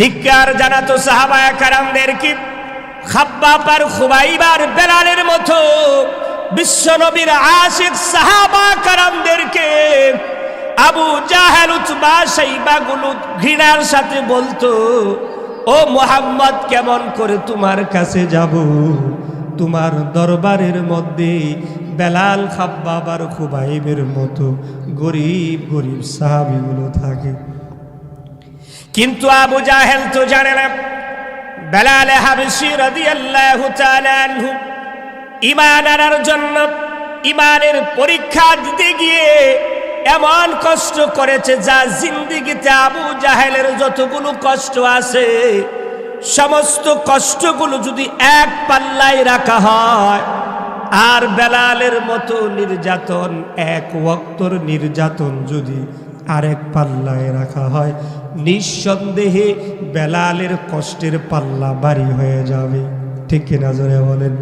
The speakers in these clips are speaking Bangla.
ধিক্কার জানাতো সাহাবায়া কারামদেরকে খাব্বাপার খুবাইবার বেলালের মতো বিশ্বনবীর আশিক সাহাবা কারামদেরকে আবু জাহেল, উতবা সাইবাগুলো ঘৃণার সাথে বলতো, ও মোহাম্মদ, কেমন করে তোমার কাছে যাব? তোমার দরবারের মধ্যে বেলাল খাব্বাবার খুবাইবের মতো গরিব গরিব সাহাবিগুলো থাকে। কিন্তু আবু জাহেল তো জানে না। বেলালে হাবশি রাদিয়াল্লাহু তাআলা আনহু ঈমান আনার জন্য ইমানের পরীক্ষা দিতে গিয়ে এমন কষ্ট করেছে যা জিন্দিগিতে আবু জাহেলের যতগুলো কষ্ট আছে, সমস্ত কষ্টগুলো যদি এক পাল্লায় রাখা হয়, আর বেলালের মতো নির্যাতন, এক ওক্তর নির্যাতন যদি আরেক পাল্লায় রাখা হয়। নিঃসন্দেহে বেলালের কষ্টের পাল্লা বাড়ি হয়ে যাবে। ঠিক কিনা জোরে বলেন।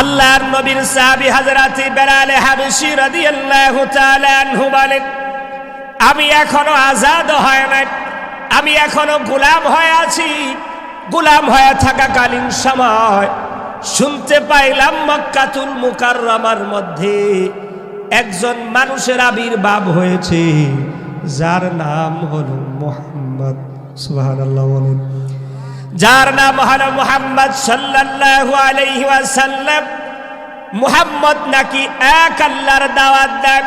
আল্লাহর নবীর সাহাবী হযরতে বেলালে হাবশি রাদিয়াল্লাহু তাআলা আনহু বলেন, আমি এখনও আজাদ হয় নাই। আমি এখনও গোলাম হয়ে আছি। গোলাম হয়ে থাকাকালীন সময় শুনতে পাইলাম মক্কাতুল মুকাররমার মধ্যে একজন মানুষের আবির্ভাব হয়েছে, যার নাম হলো মোহাম্মদ, সুবহানাল্লাহ বলেন। যার নাম হলো মোহাম্মদ ওয়াসাল্লাম। মুহাম্মদ নাকি এক আল্লাহর দাওয়াত দেন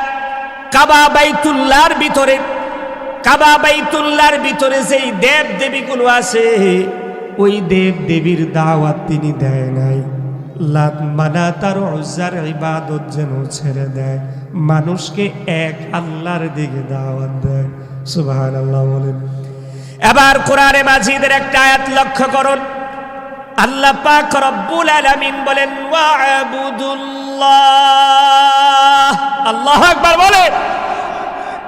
কাবা বাইতুল্লাহর ভিতরে, কাবা বাইতুল্লাহর ভিতরে যেই দেব দেবীগুলো আছে, ওই দেব দেবীর দাওয়াত তিনি দেয় নাই। লাত মানা তার ইবাদত যেন ছেড়ে দেয়। মানুষকে এক আল্লাহর দিকে দাওয়াত দেয় সুবহানাল্লাহ বলেন। এবার কোরআনে মাজিদের একটা আয়াত লক্ষ্য করুন। আল্লাহ পাক রব্বুল আলামিন বলেন, ওয়াবুদুল্লাহ। আল্লাহু আকবার বলেন।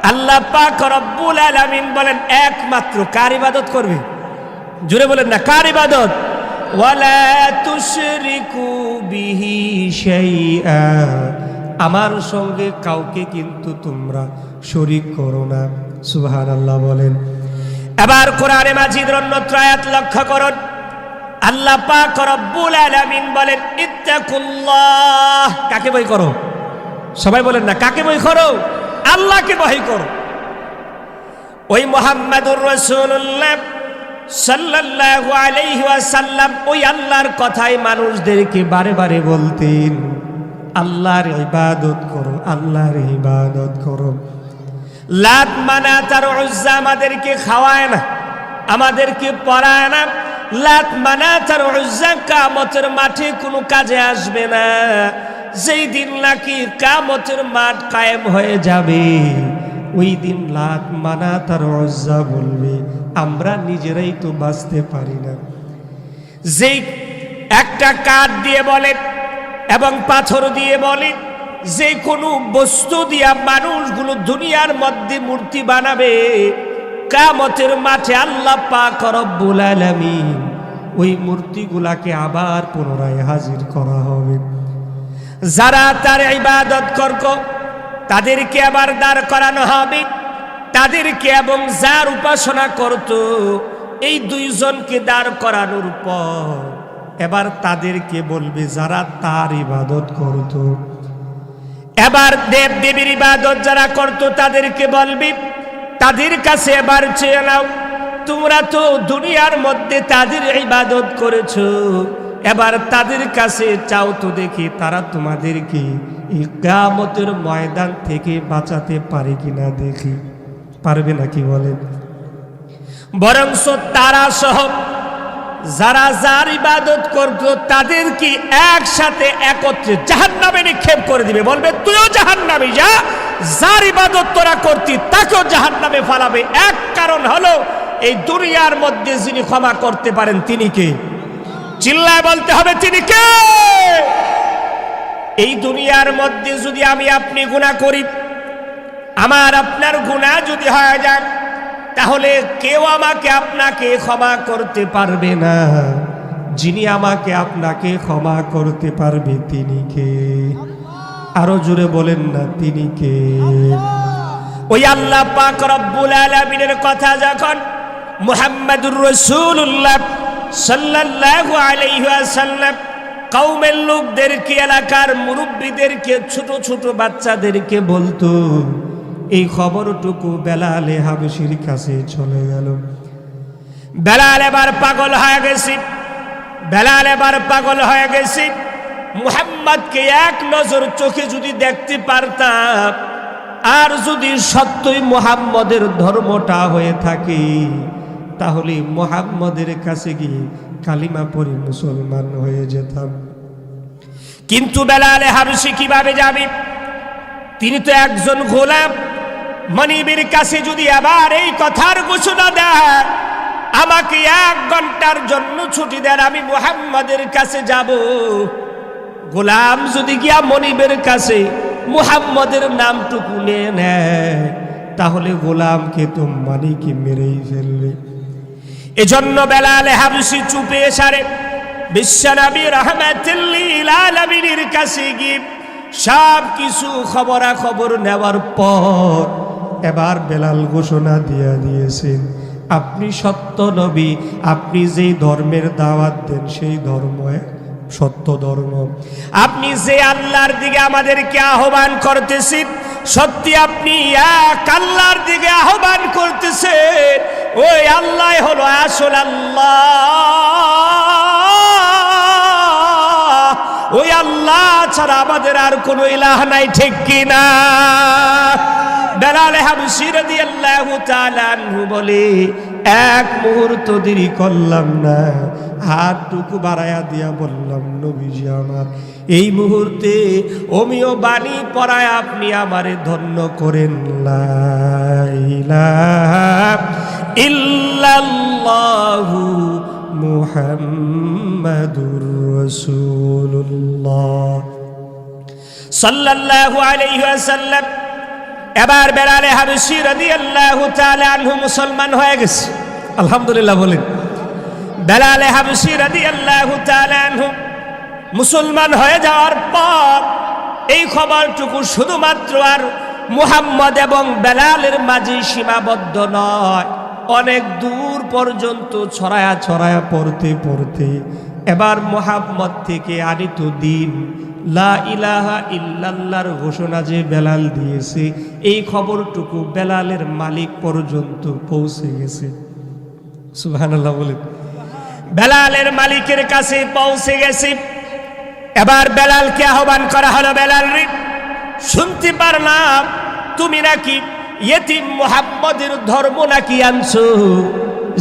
আল্লাহ পাক রব্বুল আলামিন বলেন, একমাত্র কার ইবাদত করবে? জুড়ে বলেন না, কার ইবাদত? ওয়ালা তুশরিকু বিহি শাইআ। আমার সঙ্গে কাউকে কিন্তু তোমরা শরিক করো না। সুবহানাল্লাহ বলেন। এবার কোরআনে মাজিদের অন্যত্র আয়াত লক্ষ্য করুন। আল্লাহ পাক রব্বুল আলামিন বলেন, ইত্তাকুল্লাহ। কাকে ভয় করো? সবাই বলেন না, কাকে ভয় করো? আল্লাহকে ভয় করো। ওই মোহাম্মদুর রাসূলুল্লাহ সাল্লাল্লাহু আলাইহি ওয়াসাল্লাম ওই আল্লাহর কথাই মানুষদেরকে বারে বারে বলতেন। আল্লাহর ইবাদত করো, আল্লাহর ইবাদত করো। লাত মানা তার উজ্জা আমাদেরকে খাওয়ায় না, আমাদেরকে পড়ায় না। লাত মানা তার উজ্জা কামতের মাঠে কোনো কাজে আসবে না। যেই দিন নাকি কামতের মাঠ কায়েম হয়ে যাবে, ওই দিন লাত মানা তার উজ্জা বলবে, আমরা নিজেরাই তো বাঁচতে পারি না। যেই একটা কাঠ দিয়ে বলে এবং পাথর দিয়ে বলে, যে কোনো বস্তু দিয়া মানুষগুলো দুনিয়ার মধ্যে মূর্তি বানাবে কামতের মাঠে আল্লাহ পাক রব্বুল আলামিন ওই মূর্তিগুলাকে আবার পুনরায় হাজির করা হবে। যারা তার ইবাদত করক, তাদেরকে আবার দাঁড় করানো হবে। তাদেরকে এবং যার উপাসনা করত, এই দুইজনকে দাঁড় করানোর পর এবার তাদেরকে বলবে, যারা তার ইবাদত করতো। এবার দেব দেবীর ইবাদত যারা করতো, তাদেরকে বলবি, তাদের কাছে এবার চেয়ে নাও, তোমরা তো দুনিয়ার মধ্যে তাদের ইবাদত করেছ। এবার তাদের কাছে চাও তো দেখি তারা তোমাদেরকে এই গামতের ময়দান থেকে বাঁচাতে পারে কিনা দেখি। পারবে নাকি বলেন? বরংস তারা সহ যারা যার ইবাদত করত, তাদেরকে একসাথে একত্রে জাহান নামে নিক্ষেপ করে দিবে। বলবে, তুইও জাহান নামে যা, যার ইবাদত তোরা করতি, তাকেও জাহান নামে ফালাবে। এক কারণ হলো, এই দুনিয়ার মধ্যে যিনি ক্ষমা করতে পারেন, তিনি কে? চিল্লায় বলতে হবে, তিনি কে? এই দুনিয়ার মধ্যে যদি আমি আপনি গুণা করি, আমার আপনার গুণা যদি হয়ে যায় তাহলে কেউ আমাকে আপনাকে ক্ষমা করতে পারবে না। যিনি আমাকে আপনাকে ক্ষমা করতে পারবে তিনি কে? আরও জোরে বলেন না, তিনি কে? ওই আল্লাহ পাক রব্বুল আলামিনের কথা যখন মুহাম্মাদুর রসুল্লাহ সাল্লাল্লাহু আলাইহি ওয়াসাল্লাম কওমের লোকদেরকে, এলাকার মুরব্বীদেরকে, ছোট ছোট বাচ্চাদেরকে বলতো এই খবরটুকু বেলালে হাবশির কাছে চলে গেল। বেলাল এবার পাগল হয়ে গেছি। বেলাল এবার পাগল হয়ে গেছি। মুহাম্মদকে এক নজর চোখে যদি দেখতে পারতাম, আর যদি সত্যই মুহাম্মদের ধর্মটা হয়ে থাকে, তাহলে মুহাম্মদের কাছে গিয়ে কালিমা পড়ে মুসলমান হয়ে যেতাম। কিন্তু বেলালে হাবসি কীভাবে যাবে? তিনি তো একজন গোলাম। মনিবের কাছে যদি আবার এই কথার ঘোষণা দেয়, আমাকে এক ঘণ্টার জন্য ছুটি দেন, আমি মুহাম্মাদের কাছে যাব। গোলাম যদি গিয়া মনিবের কাছে মুহাম্মদের নামটুকু নিয়ে নেয়, তাহলে গোলামকে তো মানিকে মেরেই ফেলবে। এজন্য বেলালে হাবসি চুপে সারে বিশ্বনবী রহমাতুল্লিল আলামিনের কাছে গিয়ে সব কিছু খবরা খবর নেওয়ার পর এবার বেলাল ঘোষণা দিয়া দিয়েছেন, আপনি সত্য নবী, আপনি যেই ধর্মের দাওয়াত দেন, সেই ধর্ম সত্য ধর্ম। আপনি যে আল্লাহর দিকে আমাদেরকে আহ্বান করতেছেন, সত্যি আপনি এক আল্লাহর দিকে আহ্বান করতেছেন। ওই আল্লাহ হলো আসল আল্লাহ। ওই আল্লাহ ছাড়া আমাদের আর কোনো ইলাহ নাই, ঠিক কিনা? বেলাল হাবশি রাদিয়াল্লাহু তাআলা আনহু বলে, এক মুহূর্ত দেরি করলাম না। হাতটুকু বাড়ায়া দিয়া বললাম, নবীজি আমার, এই মুহূর্তে অমিও বাণী পড়ায় আপনি আমারে ধন্য করেন। ইল্লাল্লাহু মুহাম্মাদুর রাসূলুল্লাহ। সাল্লাল্লাহু আলাইহি ওয়াসাল্লাম এবার বেলালে হাবশি রাদিয়াল্লাহু তাআলা আনহু মুসলমান হয়ে গেছে। আলহামদুলিল্লাহ বলেন, বেলালে হাবশি রাদিয়াল্লাহু তাআলা আনহু মুসলমান হয়ে যাওয়ার পর এই খবরটুকু শুধুমাত্র আর মুহাম্মদ এবং বেলালের মাঝে সীমাবদ্ধ নয়। অনেক দূর পর্যন্ত ছড়ায়া ছড়ায়া পড়তে পড়তে এবার মোহাম্মদ থেকে আনিত দিন লা ইলাহা ইল্লাল্লাহর ঘোষণা যে বেলাল দিয়েছে, এই খবরটুকু বেলালের মালিক পর্যন্ত পৌঁছে গেছে। সুবহানাল্লাহ বলেন। বেলালের মালিকের কাছে পৌঁছে গেছে। এবার বেলালকে আহ্বান করা হলো, বেলাল রে, শুনতে পারলাম তুমি নাকি ইয়েতিম মোহাম্মদের ধর্ম নাকি আনছো?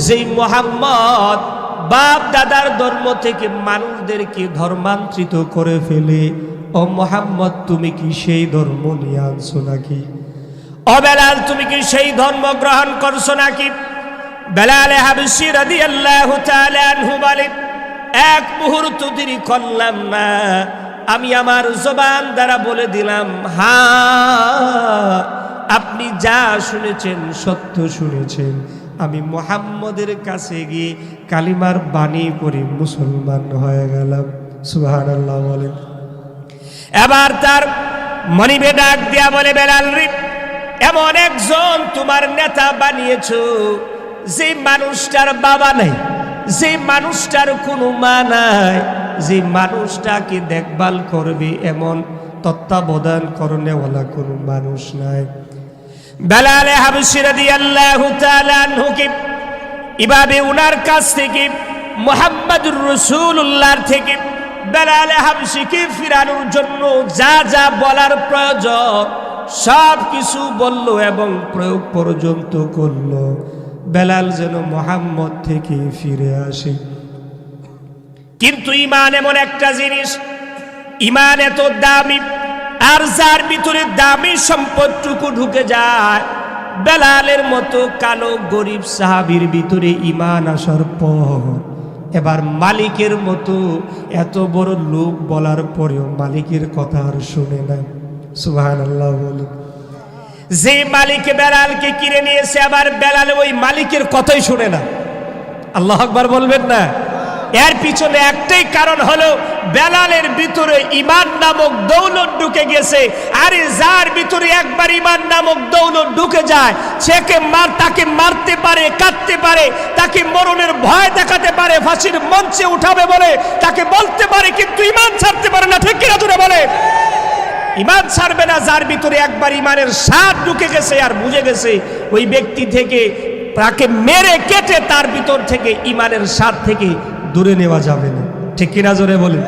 যেই মোহাম্মদ বাপ দাদার ধর্ম থেকে মানুষদেরকে ধর্মান্তরিত করে ফেলে। ও মোহাম্মদ, তুমি কি সেই ধর্ম নিয়ে আনছো নাকি? ও বেলাল, তুমি কি সেই ধর্ম গ্রহণ করছ নাকি? বেলালে হাবসি রাদিয়াল্লাহু তাআলা আনহু বলেন এক মুহূর্ত দেরি করলাম না। আমি আমার জবান দ্বারা বলে দিলাম হ্যাঁ আপনি যা শুনেছেন, সত্য শুনেছেন। আমি মোহাম্মদের কাছে গিয়ে কালিমার বাণী করে মুসলমান হয়ে গেলাম। সুহান আল্লাহ বলেন। এবার তার মনিবে ডাক দিয়া বলে, বেলাল এমন একজন তোমার নেতা বানিয়েছো যে মানুষটার বাবা নাই, যে মানুষটার কোনো মা নাই, যে মানুষটাকে দেখভাল করবে এমন তত্ত্বাবধান করণেওয়ালা কোনো মানুষ নাই। বেলালে হাবশি রাদিয়াল্লাহু তাআলা আনহুকে এভাবে উনার কাছ থেকে, মুহাম্মদুর রাসূলুল্লাহর থেকে বেলালে হাবশিকে ফিরানোর জন্য যা যা বলার প্রয়োজন, সব কিছু বলল এবং প্রয়োগ পর্যন্ত করল। বেলাল যেন মোহাম্মদ থেকে ফিরে আসে। কিন্তু ইমান এমন একটা জিনিস, ইমান এত দামি আর যার ভিতরে দামি সম্পদটুকু ঢুকে যায়, বেলালের মতো কালো গরিব সাহাবির ভিতরে ইমান আসার পর, এবার মালিকের মতো এত বড় লোক বলার পরেও মালিকের কথা আর শুনে না। সুহান আল্লাহ বলুন যে মালিক বেলালকে কিনে নিয়েছে, আবার বেলাল ওই মালিকের কথাই শুনে না। আল্লাহ আকবার বলবেন না? এর পিছনে একটাই কারণ হলো বেলালের ভিতরে ইমান নামক দৌলত ঢুকে গেছে। আরে যার ভিতরে একবার ইমান নামক দৌলত ঢুকে যায় সেকে মার, তাকে মারতে পারে কাটতে পারে, তাকে মরণের ভয় দেখাতে পারে, ফাঁসির মঞ্চে উঠাবে বলে, তাকে বলতে পারে, কিন্তু ইমান ছাড়তে পারে না, ঠিক কিনা বলে? ইমান ছাড়বে না, যার ভিতরে একবার ইমানের স্বাদ ঢুকে গেছে আর বুঝে গেছে, ওই ব্যক্তি থেকে, তাকে মেরে কেটে তার ভিতর থেকে ইমানের স্বাদ থেকে দূরে নেওয়া যাবে না। ঠিক কিনা জোরে বলে